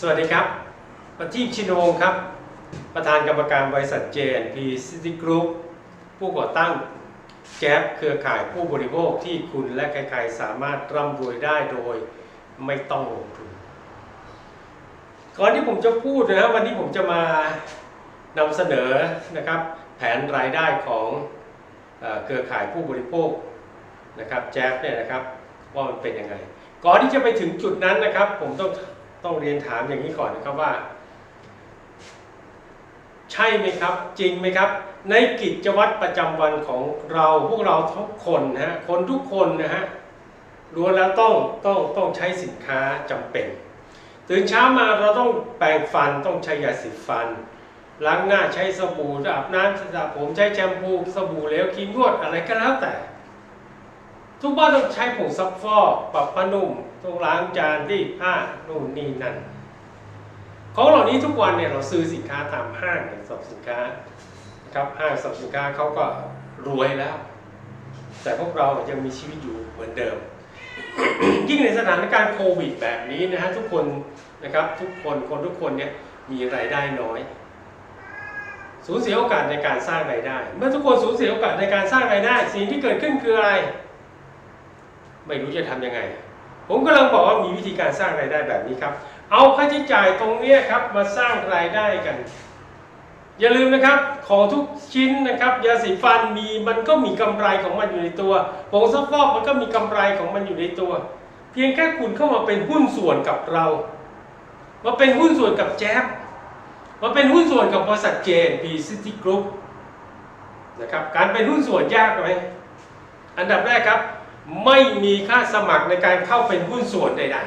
สวัสดีครับประทีปชินวงศ์ครับ ประธานกรรมการบริษัท JNP City Group ผู้ก่อตั้งแจ๊บเครือข่ายผู้บริโภคที่คุณและใครๆ สามารถร่ำรวยได้โดยไม่ต้องลงทุน ก่อนที่ผมจะพูดนะครับวันนี้ผมจะมานำเสนอนะครับ แผนรายได้ของเอ่อเครือข่ายผู้บริโภคนะครับแจ๊บเนี่ยนะครับว่ามันเป็นยังไง ก่อนที่จะไปถึงจุดนั้นนะครับ ผมต้อง ต้องเรียนถามอย่างนี้ก่อนนะครับว่า ใช่ไหมครับ จริงไหมครับ ในกิจวัตรประจำวันของเราพวกเราทุกคนนะฮะคนทุกคนนะฮะล้วนแล้วต้องต้องต้องใช้สินค้าจำเป็นตื่นเช้ามาเราต้องแปรงฟันต้องใช้ยาสีฟัน ล้างหน้าใช้สบู่อาบน้ำสระผมใช้แชมพูสบู่เหลวครีมนวดอะไรก็แล้วแต่ ทุกบ้านต้องใช้ผงซักฟอกปรับผ้านุ่ม ต้องล้างจานรีดผ้านู่นนี่นั่นของเหล่านี้ทุกวันเนี่ยเราซื้อสินค้าตามห้างสรรพสินค้านะครับห้างสรรพสินค้าเขาก็รวยแล้ว แต่พวกเรายังมีชีวิตอยู่เหมือนเดิม ยิ่งในสถานการณ์โควิดแบบนี้นะฮะทุกคนนะครับทุกคนคนทุกคนเนี่ยมีรายได้น้อยสูญเสียโอกาสในการสร้างรายได้ เมื่อทุกคนสูญเสียโอกาสในการสร้างรายได้ สิ่งที่เกิดขึ้นคืออะไร ไม่รู้จะทำยังไง ผมกำลังบอกว่ามีวิธีการสร้างรายได้แบบนี้ครับ เอาค่าใช้จ่ายตรงนี้ครับมาสร้างรายได้กัน อย่าลืมนะครับของทุกชิ้นนะครับยาสีฟันมีมันก็มีกำไรของมันอยู่ในตัวผงซักฟอกมันก็มีกำไรของมันอยู่ในตัว เพียงแค่คุณเข้ามาเป็นหุ้นส่วนกับเรา มาเป็นหุ้นส่วนกับแจ๊บมาเป็นหุ้นส่วนกับบริษัทเจนพีซิตี้กรุ๊ปนะครับการเป็นหุ้นส่วนยากไหมอันดับแรกครับ ไม่มีค่าสมัครในการเข้าเป็นหุ้นส่วนใด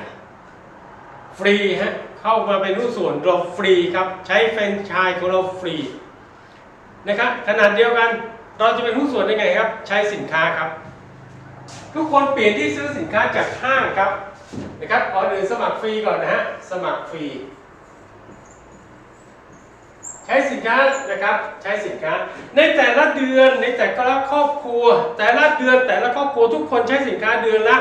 ๆ ฟรีฮะเข้ามาเป็นหุ้นส่วนเราฟรีครับ ใช้แฟรนไชส์ของเราฟรีนะครับขนาดเดียวกันเราจะเป็นหุ้นส่วนได้ไงครับ ใช้สินค้าครับ ทุกคนเปลี่ยนที่ซื้อสินค้าจากห้างครับนะครับขอหนึ่งสมัครฟรีก่อนนะฮะสมัครฟรี ช้สินค้านะครับใช้สินค้า ในแต่ละเดือนในแต่ละครอบครัว แต่ละเดือนแต่ละครอบครัวทุกคนใช้สินค้าเดือนละ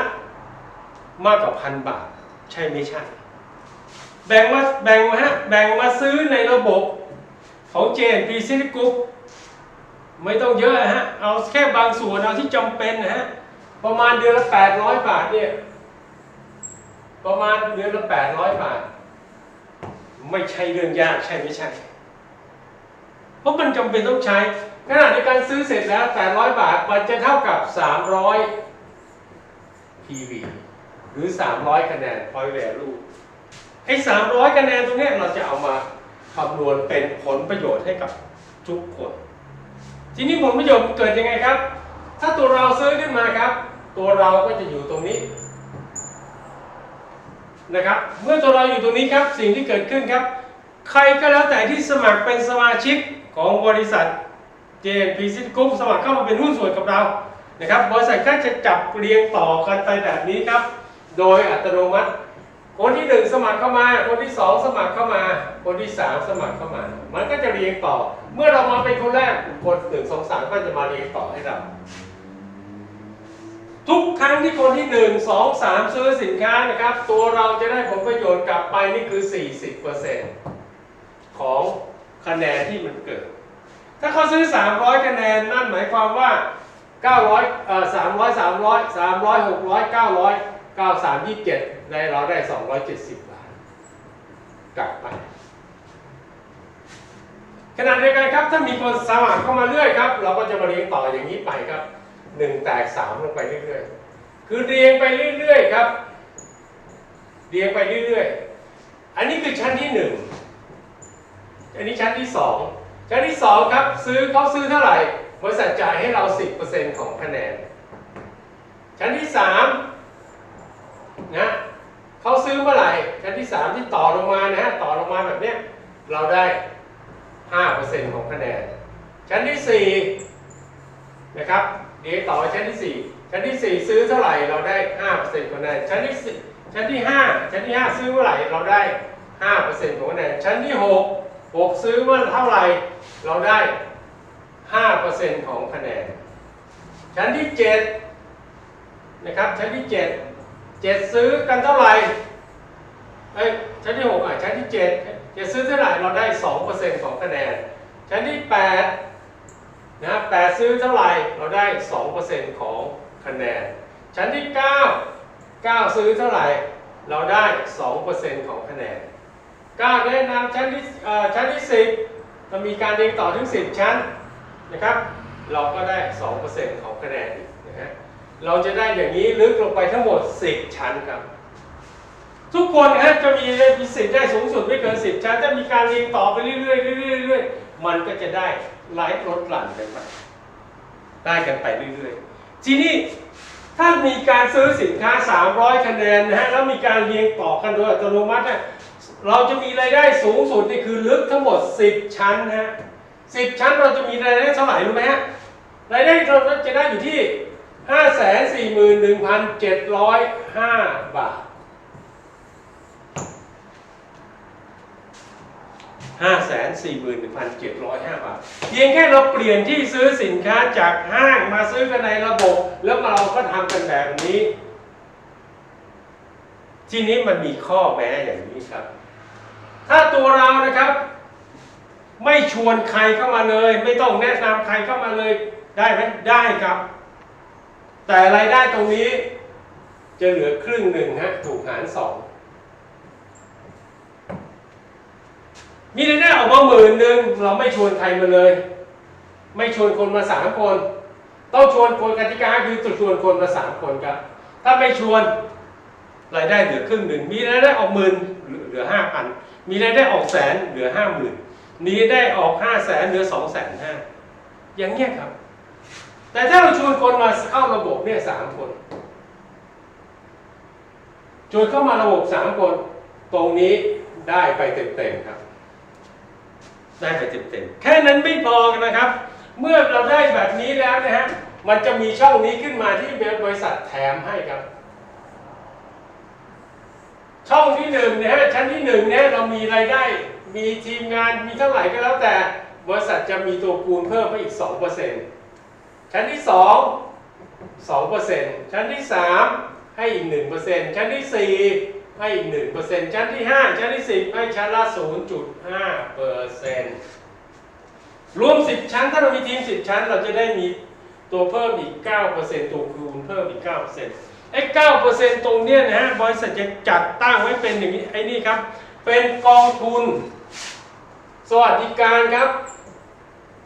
มากกว่าพันบาท ใช่ไม่ใช่ แบ่งมาแบ่งมาฮะแบ่งมาซื้อในระบบของ JNP City Group ไม่ต้องเยอะฮะเอาแค่บางส่วนเอาที่จำเป็นนะฮะประมาณเดือนละ 800 บาทเนี่ยประมาณเดือนละ 800 บาท ไม่ใช่เรื่องยากใช่ไม่ใช่ เพราะมันจำเป็นต้องใช้ขณะในการซื้อเสร็จแล้ว 800 บาทมันจะเท่ากับ 300 PV หรือ 300 คะแนน point value ไอ้ 300 คะแนนตรงนี้เราจะเอามาคำนวณเป็นผลประโยชน์ให้กับทุกคน ทีนี้ผลประโยชน์เกิดยังไงครับ ถ้าตัวเราซื้อขึ้นมาครับ ตัวเราก็จะอยู่ตรงนี้นะครับ เมื่อตัวเราอยู่ตรงนี้ครับ สิ่งที่เกิดขึ้นครับ ใครก็แล้วแต่ที่สมัครเป็นสมาชิก ของบริษัท JNP City Group สมัครเข้ามาเป็นหุ้นส่วนกับเรานะครับบริษัทก็จะจับเรียงต่อกันไปแบบนี้ครับ โดยอัตโนมัติ คนที่หนึ่งสมัครเข้ามา คนที่สองสมัครเข้ามา คนที่สามสมัครเข้ามา มันก็จะเรียงต่อ เมื่อเรามาเป็นคนแรกคนหนึ่งสองสามก็จะมาเรียงต่อให้เราทุกครั้งที่คนที่หนึ่งสองสามซื้อสินค้านะครับ ตัวเราจะได้ผลประโยชน์กลับไปนี่คือ 40%ของ คะแนนที่มันเกิด ถ้าเขาซื้อ 300 คะแนนนั่นหมายความว่า 900เอ่อ300 300 300 600 900 93 27ในเราได้ 270บาทกลับไปขณะเดียวกันครับถ้ามีคนสมัครเข้ามาเรื่อยครับ เราก็จะมาเรียงต่ออย่างนี้ไปครับ 1 แตก 3 ลงไปเรื่อยๆ คือเรียงไปเรื่อยๆครับ เรียงไปเรื่อยๆ อันนี้คือชั้นที่ 1 อันนี้ชั้นที่ 2 ชั้นที่ 2 ครับ ซื้อเขาซื้อเท่าไหร่ บริษัทจ่ายให้เรา 10%ของคะแนน ชั้นที่3นะเขาซื้อเมื่อไหร่ ชั้นที่ 3 ที่ต่อลงมานะฮะต่อลงมาแบบเนี้ยเราได้ 5%ของคะแนน ชั้นที่ 4 นะครับเดี๋ยวต่อไปชั้นที่ 4 ชั้นที่ 4 ซื้อเท่าไหร่เราได้5%ของคะแนน ชั้นที่ 4 ชั้นที่ 5 ชั้นที่ 5 ซื้อเมื่อไหร่เราได้ 5%ของคะแนน ชั้นที่ 6 6ซื้อเมื่อเท่าไหร่เราได้ 5%ของคะแนน ชั้นที่ 7 นะครับ ชั้นที่ 7 7 ซื้อกันเท่าไหร่เอ้ยชั้นที่หกอะชั้นที่เจ็ดจะซื้อเท่าไหร่เราได้สองเปอร์เซ็นต์ของคะแนน ชั้นที่แปดนะแปดซื้อเท่าไหร่เราได้สองเปอร์เซ็นต์ของคะแนน ชั้นที่เก้าเก้าซื้อเท่าไหร่เราได้สองเปอร์เซ็นต์ของคะแนน ก้าแนะนำชั้นที่ชั้นที่สิบเรามีการเรียงต่อถึงสิบชั้นนะครับ เราก็ได้สองเปอร์เซ็นต์ของคะแนนนะฮะเราจะได้อย่างนี้ลึกลงไปทั้งหมดสิบชั้นครับ ทุกคนนะฮะจะมีมีสิทธิ์ได้สูงสุดไม่เกินสิบชั้นจะมีการเรียงต่อไปเรื่อยๆเรื่อยๆเรื่อยๆมันก็จะได้ไล่ลดหลั่นกันไปได้กันไปเรื่อยๆทีนี้ถ้ามีการซื้อสินค้า 300 คะแนนนะฮะแล้วมีการเรียงต่อกันโดยอัตโนมัติเนี่ย เราจะมีรายได้สูงสุดนี่คือลึกทั้งหมด 10 ชั้นนะฮะ10ชั้นเราจะมีรายได้เท่าไหร่รู้ไหมฮะรายได้เราจะได้อยู่ที่ 541,705 บาทห้าแสนสี่หมื่นหนึ่งพันเจ็ดร้อยห้าบาท เพียงแค่เราเปลี่ยนที่ซื้อสินค้าจากห้างมาซื้อกันในระบบ แล้วเราก็ทำกันแบบนี้ ทีนี้มันมีข้อแม้อย่างนี้ครับ ตัวเรานะครับ ไม่ชวนใครเข้ามาเลย ไม่ต้องแนะนำใครเข้ามาเลยได้ไหมได้ครับ แต่รายได้ตรงนี้ จะเหลือครึ่งหนึ่งฮะถูกหารสองมีรายได้ออกมาหมื่นหนึ่งเราไม่ชวนใครมาเลย ไม่ชวนคนมาสามคน ต้องชวนคนกติกาคือชวนคนมาสามคนครับ ถ้าไม่ชวนรายได้เหลือครึ่งหนึ่งมีรายได้ออกหมื่นเหลือห้าพัน มีรายได้ออกแสนเหลือห้าหมื่นมีรายได้ออกห้าแสนเหลือสองแสนห้าอย่างเงี้ยครับ แต่ถ้าเราชวนคนมาเข้าระบบเนี่ยสามคนชวนเข้ามาระบบสามคน ตรงนี้ได้ไปเต็มๆครับ ได้ไปเต็มๆแค่นั้นไม่พอนะครับ เมื่อเราได้แบบนี้แล้วนะฮะมันจะมีช่องนี้ขึ้นมาที่บริษัทแถมให้ครับ ช่องที่หนึ่งนะฮะชั้นที่หนึ่งเนี่ยเรามีรายได้มีทีมงานมีเท่าไหร่ก็แล้วแต่บริษัทจะมีตัวคูณเพิ่มไปอีก 2%ชั้นที่สอง2%ชั้นที่สามให้อีก 1%ชั้นที่สี่ให้อีก 1%ชั้นที่ห้าชั้นที่สิบให้ชั้นละ 0.5เปอร์เซ็นต์รวม 10 ชั้นถ้าเรามีทีม 10 ชั้น เราจะได้มีตัวเพิ่มอีก 9%ตัวคูณเพิ่มอีก 9% ไอ้9%ตรงเนี้ยนะฮะบริษัทจะจัดตั้งไว้เป็นอย่างนี้ไอ้นี่ครับ เป็นกองทุน สวัสดิการครับ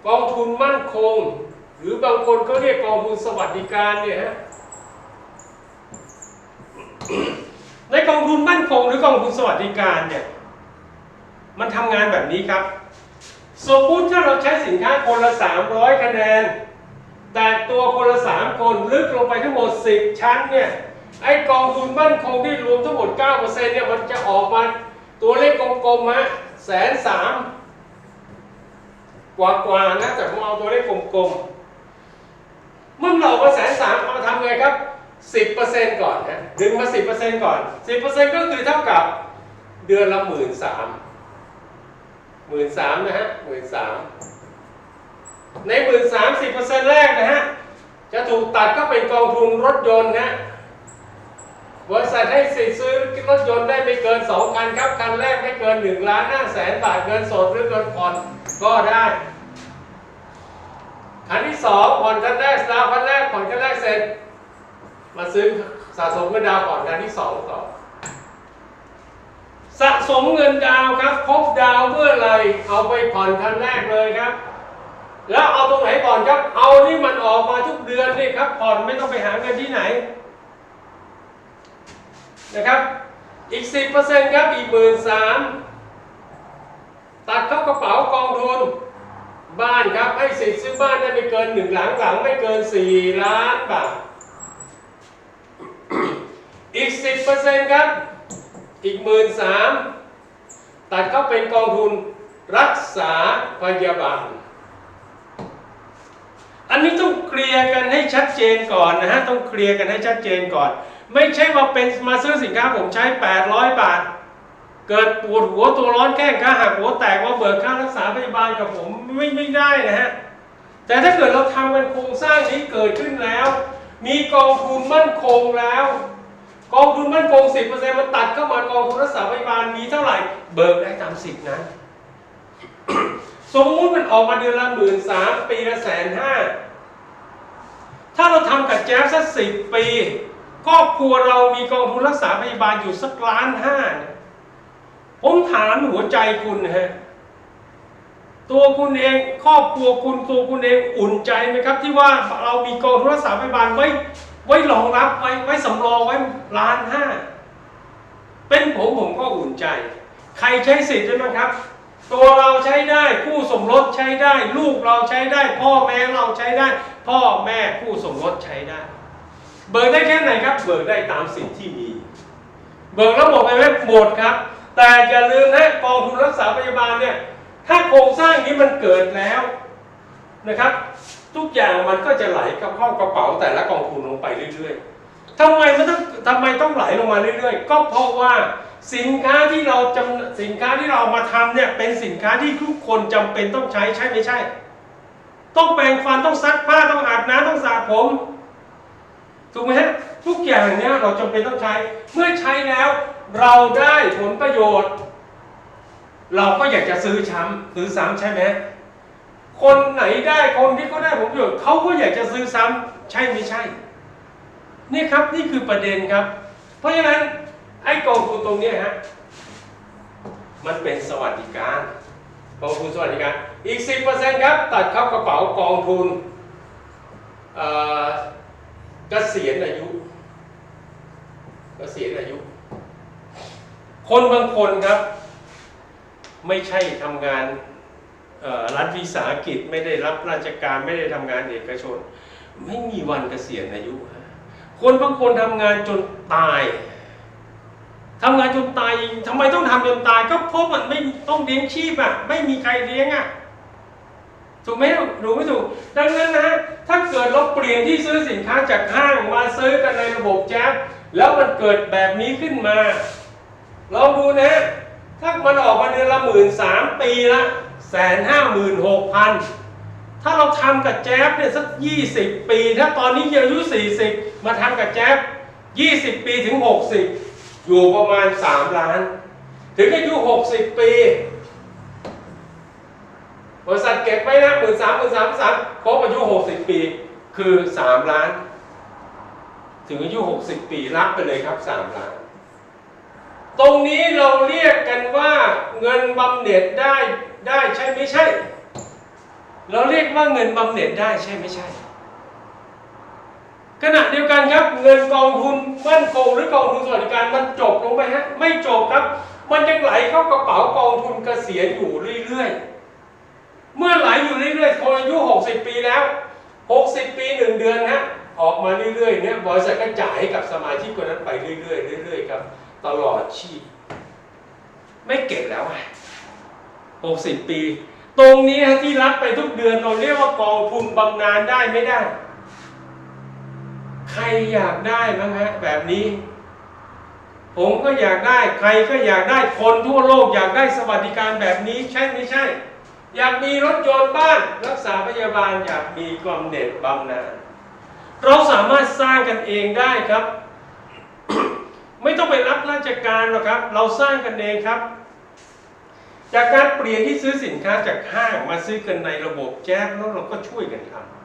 กองทุนมั่นคง หรือบางคนเขาเรียกกองทุนสวัสดิการเนี่ยฮะในกองทุนมั่นคงหรือกองทุนสวัสดิการเนี่ยมันทำงานแบบนี้ครับ สมมุติถ้าเราใช้สินค้าคนละ 300 คะแนน แต่ตัวคนละ3คนลึกลงไปทั้งหมด 10 ชั้นเนี่ยไอ้กองทุนมั่นคงที่รวมทั้งหมด 9%เนี่ยมันจะออกมาตัวเลขกลมๆฮะแสนสามกว่าๆนะแต่ผมเอาตัวเลขกลมๆเมื่อเราก็แสนสามเอามาทำไงครับ 10%ก่อนนะดึงมา 10%ก่อน 10%ก็คือเท่ากับเดือนละหมื่นสามหมื่นสามนะฮะหมื่นสาม ในหมื่นสามสิบเปอร์เซ็นต์แรกนะฮะ จะถูกตัดก็เป็นกองทุนรถยนต์นะบริษัทให้สิทธิ์ซื้อรถยนต์ได้ไม่เกิน 2 คันครับ คันแรกไม่เกิน1ล้าน5แสนบาทเงินสดหรือเงินผ่อนก็ได้ คันที่ 2 ผ่อนคันแรกดาวน์คันแรกผ่อนคันแรกเสร็จ มาซื้อสะสมเงินดาวผ่อนคันที่ 2 ต่อ สะสมเงินดาวครับ ครบดาวเมื่อไรเอาไปผ่อนคันแรกเลยครับ แล้วเอาตรงไหนผ่อนครับ เอานี่มันออกมาทุกเดือนนี่ครับ ผ่อนไม่ต้องไปหาเงินที่ไหน นะครับ อีก 10%ครับ อีกหมื่นสามตัดเข้ากระเป๋ากองทุน บ้านครับ ให้สิทธิ์ซื้อบ้านได้ไม่เกินหนึ่งหลังหลังไม่เกิน 4 ล้านบาท อีก 10%ครับ อีกหมื่นสามตัดเข้าเป็นกองทุนรักษาพยาบาล อันนี้ต้องเคลียร์กันให้ชัดเจนก่อนนะฮะต้องเคลียร์กันให้ชัดเจนก่อน ไม่ใช่ว่าเป็นมาซื้อสินค้าผมใช้ 800 บาท เกิดปวดหัวตัวร้อนแก้งขาหักหัวแตกว่าเบิกค่ารักษาพยาบาลกับผมไม่ไม่ได้นะฮะแต่ถ้าเกิดเราทำกันโครงสร้างนี้เกิดขึ้นแล้ว มีกองทุนมั่นคงแล้ว กองทุนมั่นคงสิบเปอร์เซ็นต์มันตัดเข้ามากองทุนรักษาพยาบาลมีเท่าไหร่เบิกได้ตามสิทธินั้น สมมุติมันออกมาเดือนละหมื่นสามปีละแสนห้าถ้าเราทำกับแจ๊บสักสิบปีครอบครัวเรามีกองทุนรักษาพยาบาลอยู่สักล้านห้าผมถามหัวใจคุณนะฮะตัวคุณเองครอบครัวคุณตัวคุณเองอุ่นใจไหมครับ ที่ว่าเรามีกองทุนรักษาพยาบาลไว้ไว้รองรับไว้ไว้สำรองไว้ล้านห้าเป็นผมผมก็อุ่นใจ ใครใช้สิทธิ์ใช่ไหมครับ ตัวเราใช้ได้คู่สมรสใช้ได้ ลูกเราใช้ได้ พ่อแม่เราใช้ได้ พ่อแม่คู่สมรสใช้ได้ เบิกได้แค่ไหนครับ เบิกได้ตามสิทธิ์ที่มี เบิกแล้วหมดไปไหมหมดครับ แต่อย่าลืมนะกองทุนรักษาพยาบาลเนี่ยถ้าโครงสร้างนี้มันเกิดแล้วนะครับ ทุกอย่างมันก็จะไหลเข้าเข้ากระเป๋าแต่ละกองทุนลงไปเรื่อยๆทำไมมันต้องทำไมต้องไหลลงมาเรื่อยๆ ก็เพราะว่า สินค้าที่เราจำสินค้าที่เราเอามาทำเนี่ยเป็นสินค้าที่ทุกคนจำเป็นต้องใช้ใช่ไม่ใช่ ต้องแปรงฟันต้องซักผ้าต้องอาบน้ำต้องสระผมถูกไหมฮะทุกอย่างเนี้ยเราจำเป็นต้องใช้ เมื่อใช้แล้วเราได้ผลประโยชน์ เราก็อยากจะซื้อช้ำซื้อซ้ำใช่ไหมคนไหนได้คนที่เขาได้ผลประโยชน์เขาก็อยากจะซื้อซ้ำใช่ไม่ใช่ นี่ครับนี่คือประเด็นครับ เพราะฉะนั้น ไอ้กองทุนตรงนี้ฮะมันเป็นสวัสดิการกองทุนสวัสดิการอีก 10%ครับตัดเข้ากระเป๋ากองทุนเกษียณอายุเกษียณอายุ คนบางคนครับ ไม่ใช่ทำงานรัฐวิสาหกิจไม่ได้รับราชการไม่ได้ทำงานเอกชน ไม่มีวันเกษียณอายุ คนบางคนทำงานจนตาย ทำงานจนตายทำไมต้องทำจนตาย ก็เพราะมันไม่ต้องเลี้ยงชีพอะไม่มีใครเลี้ยงอะถูกไหมถูกไม่ถูก ดังนั้นนะถ้าเกิดเราเปลี่ยนที่ซื้อสินค้าจากห้างมาซื้อกันในระบบแจ๊บแล้วมันเกิดแบบนี้ขึ้นมาลองดูนะ ถ้ามันออกมาเดือนละหมื่นสามปีละแสนห้าหมื่นหกพันถ้าเราทำกับแจ๊บเนี่ยสักยี่สิบปี ถ้าตอนนี้อายุสี่สิบมาทำกับแจ๊บยี่สิบปีถึงหกสิบ อยู่ประมาณสามล้าน ถึงอายุหกสิบปี บริษัทเก็บไว้นะหมื่นสามหมื่นสามสามครบอายุหกสิบปี คือสามล้าน ถึงอายุหกสิบปีรับไปเลยครับสามล้าน ตรงนี้เราเรียกกันว่าเงินบำเหน็จได้ได้ใช่ไม่ใช่ เราเรียกว่าเงินบำเหน็จได้ใช่ไม่ใช่ ขณะเดียวกันครับเงินกองทุนมั่นคงหรือกองทุนสวัสดิการมันจบลงไปฮะไม่จบครับ มันยังไหลเข้ากระเป๋ากองทุนเกษียณอยู่เรื่อยๆ เมื่อไหลอยู่เรื่อยๆคนอายุ 60 ปีแล้ว 60 ปีหนึ่งเดือนฮะออกมาเรื่อยๆเนี่ยบริษัทก็จ่ายให้กับสมาชิกคนนั้นไปเรื่อยๆเรื่อยๆครับตลอดชีพ ไม่เก็บแล้วไง60 ปี ตรงนี้ฮะที่รับไปทุกเดือนเราเรียกว่ากองทุนบำนาญได้ไม่ได้ ใครอยากได้บ้างฮะแบบนี้ ผมก็อยากได้ใครก็อยากได้คนทั่วโลกอยากได้สวัสดิการแบบนี้ใช่ไม่ใช่ อยากมีรถยนต์บ้านรักษาพยาบาลอยากมีกำเน็ตบำนาญเราสามารถสร้างกันเองได้ครับ ไม่ต้องไปรับราชการหรอกครับ เราสร้างกันเองครับ จากการเปลี่ยนที่ซื้อสินค้าจากห้างมาซื้อกันในระบบแจ๊บแล้วเราก็ช่วยกันทำ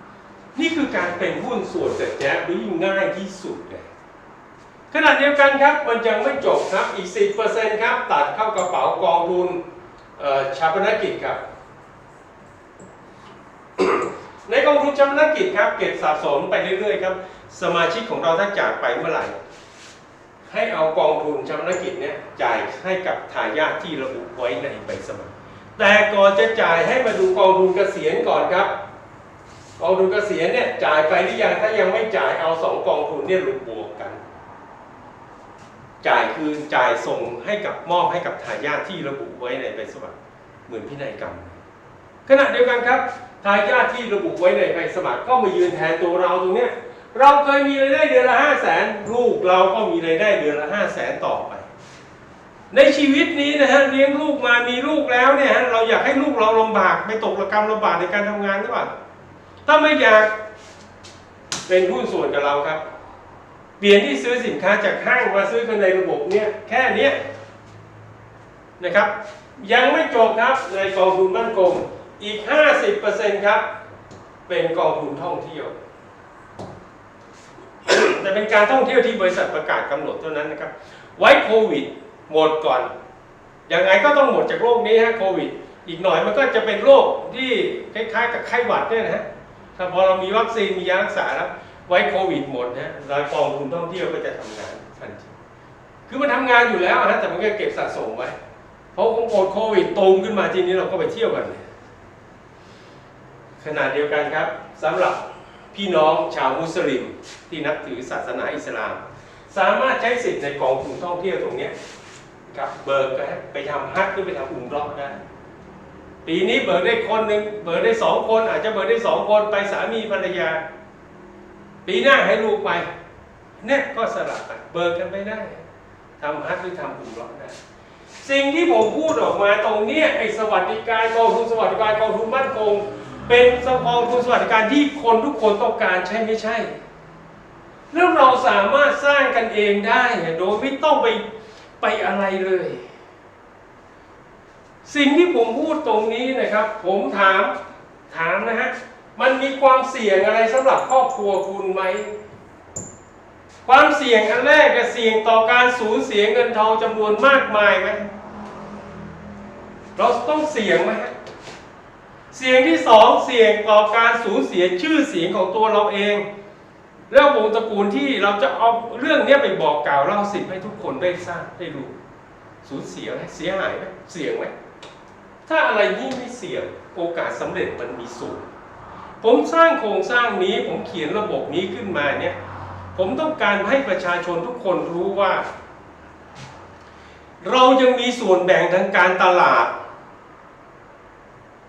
นี่คือการเป็นหุ้นส่วนแต่แจ๊บหรือยิ่งง่ายที่สุดเลยขณะเดียวกันครับมันยังไม่จบครับอีก 10%ครับตัดเข้ากระเป๋ากองทุนชาปนกิจครับ ในกองทุนชาปนกิจครับ เก็บสะสมไปเรื่อยๆครับ สมาชิกของเราถ้าจากไปเมื่อไหร่ ให้เอากองทุนชำระกิจเนี่ยจ่ายให้กับทายาทที่ระบุไว้ในใบสมัครแต่ก่อนจะจ่ายให้มาดูกองทุนเกษียณก่อนครับ กองทุนเกษียณเนี่ยจ่ายไปหรือยังถ้ายังไม่จ่ายเอาสองกองทุนเนี่ยรวมบวกกัน จ่ายคือจ่ายส่งให้กับมอบให้กับทายาทที่ระบุไว้ในใบสมัครเหมือนพินัยกรรม ขณะเดียวกันครับทายาทที่ระบุไว้ในใบสมัครก็มายืนแทนตัวเราตรงเนี้ยเราเคยมีรายได้เดือนละห้าแสนลูกเราก็มีรายได้เดือนละห้าแสนต่อไป ในชีวิตนี้นะฮะเลี้ยงลูกมามีลูกแล้วเนี่ยฮะเราอยากให้ลูกเราลำบากไม่ตกระกรรมลำบากในการทำงานหรือเปล่า ถ้าไม่อยากเป็นหุ้นส่วนกับเราครับ เปลี่ยนที่ซื้อสินค้าจากห้างมาซื้อกันในระบบเนี่ยแค่เนี้ยนะครับ ยังไม่จบครับในกองทุนมั่นคงอีก 50%ครับ เป็นกองทุนท่องเที่ยว แต่เป็นการท่องเที่ยวที่บริษัทประกาศกำหนดเท่านั้นนะครับ ไว้โควิดหมดก่อนยังไงก็ต้องหมดจากโรคนี้ฮะโควิด อีกหน่อยมันก็จะเป็นโรคที่คล้ายๆกับไข้หวัดเนี่ยนะฮะ ถ้าพอเรามีวัคซีนมียารักษาแล้วไว้โควิดหมดนะแล้วกองทุนท่องเที่ยวก็จะทำงานทันทีคือมันทำงานอยู่แล้วนะแต่มันก็เก็บสะสมไว้เพราะหมดโควิดตูมขึ้นมาทีนี้เราก็ไปเที่ยวกันเลยขณะเดียวกันครับสำหรับพี่น้องชาวมุสลิมที่นับถือศาสนาอิสลาม สามารถใช้สิทธิ์ในกองทุนท่องเที่ยวตรงนี้ครับเบิกไปทำฮัทหรือไปทำอุมเรอกได้ ปีนี้เบิกได้คนหนึ่งเบิกได้สองคน อาจจะเบิกได้สองคนไปสามีภรรยา ปีหน้าให้ลูกไปเนี่ยก็สลับกันเบิกกันไปได้ทำฮัทหรือทำอุมเรอกได้สิ่งที่ผมพูดออกมาตรงนี้ไอ้สวัสดิการกองทุนสวัสดิการกองทุนมั่นคงเป็นกองทุนสวัสดิการที่คนทุกคนต้องการใช่ไม่ใช่ แล้วเราสามารถสร้างกันเองได้โดยไม่ต้องไปไปอะไรเลย สิ่งที่ผมพูดตรงนี้นะครับ ผมถามถามนะฮะมันมีความเสี่ยงอะไรสำหรับครอบครัวคุณไหมความเสี่ยงอันแรกก็เสี่ยงต่อการสูญเสียเงินทองจำนวนมากมายไหมเราต้องเสี่ยงไหมฮะเสี่ยงที่สองเสี่ยงต่อการสูญเสียชื่อเสียงของตัวเราเองเรื่องวงตระกูลที่เราจะเอาเรื่องนี้ไปบอกกล่าวเล่าสิบให้ทุกคนได้ทราบได้รู้สูญเสียไหมเสียหายไหมเสี่ยงไหม ถ้าอะไรยิ่งไม่เสี่ยงโอกาสสำเร็จมันมีสูง ผมสร้างโครงสร้างนี้ผมเขียนระบบนี้ขึ้นมาเนี่ยผมต้องการให้ประชาชนทุกคนรู้ว่า เรายังมีส่วนแบ่งทางการตลาด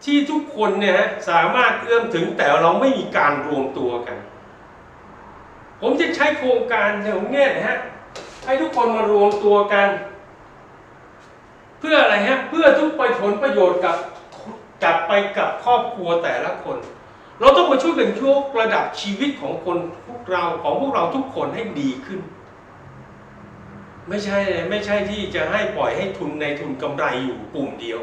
ที่ทุกคนเนี่ยฮะสามารถเอื้อมถึงแต่เราไม่มีการรวมตัวกัน ผมจะใช้โครงการอย่างเนี้ยนะฮะให้ทุกคนมารวมตัวกัน เพื่ออะไรฮะเพื่อทุกไปผลประโยชน์กับกลับไปกับครอบครัวแต่ละคน เราต้องมาช่วยกันยกระดับชีวิตของคนพวกเราของพวกเราทุกคนให้ดีขึ้น ไม่ใช่ไม่ใช่ที่จะให้ปล่อยให้ทุนในทุนกำไรอยู่กลุ่มเดียว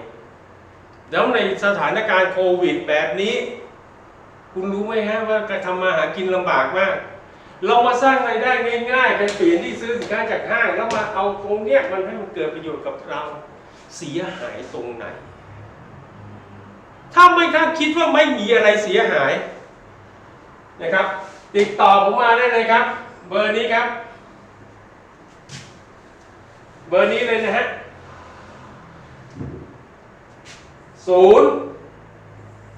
แล้วในสถานการณ์โควิดแบบนี้ คุณรู้ไหมฮะว่าการทำมาหากินลำบากมากเรามาสร้างรายได้ง่ายๆกันเปลี่ยนที่ซื้อสินค้าจากห้างแล้วมาเอาตรงเนี้ยมันให้มันเกิดประโยชน์กับเรา เสียหายตรงไหน ถ้าไม่ถ้าคิดว่าไม่มีอะไรเสียหายนะครับ ติดต่อผมมาได้เลยครับ เบอร์นี้ครับ เบอร์นี้เลยนะฮะศูนย์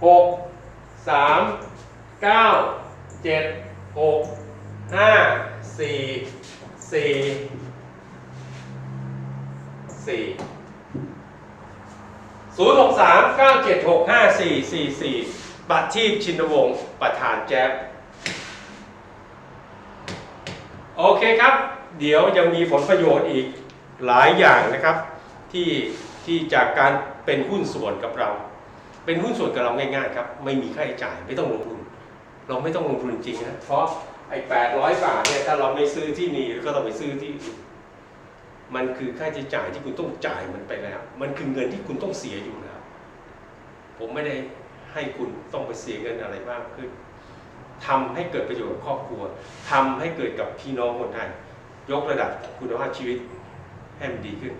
หกสามเก้าเจ็ดหกห้าสี่สี่สี่ ศูนย์หกสามเก้าเจ็ดหกห้าสี่สี่สี่บัตรชีพชินวงศ์ประธานแจ๊บโอเคครับ เดี๋ยวยังมีผลประโยชน์อีกหลายอย่างนะครับ ที่ที่จากการเป็นหุ้นส่วนกับเรา เป็นหุ้นส่วนกับเราง่ายๆครับ ไม่มีค่าใช้จ่ายไม่ต้องลงทุน เราไม่ต้องลงทุนจริงนะเพราะไอ้แปดร้อยบาทเนี่ยถ้าเราไม่ซื้อที่นี่ก็ต้องไปซื้อที่อื่น มันคือค่าใช้จ่ายที่คุณต้องจ่ายมันไปแล้ว มันคือเงินที่คุณต้องเสียอยู่แล้ว ผมไม่ได้ให้คุณต้องไปเสียเงินอะไรมากขึ้นทำให้เกิดประโยชน์กับครอบครัวทำให้เกิดกับพี่น้องคนไทย ยกระดับคุณภาพชีวิตให้มันดีขึ้น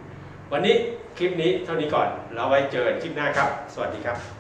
วันนี้คลิปนี้เท่านี้ก่อน แล้วไว้เจอกันคลิปหน้าครับ สวัสดีครับ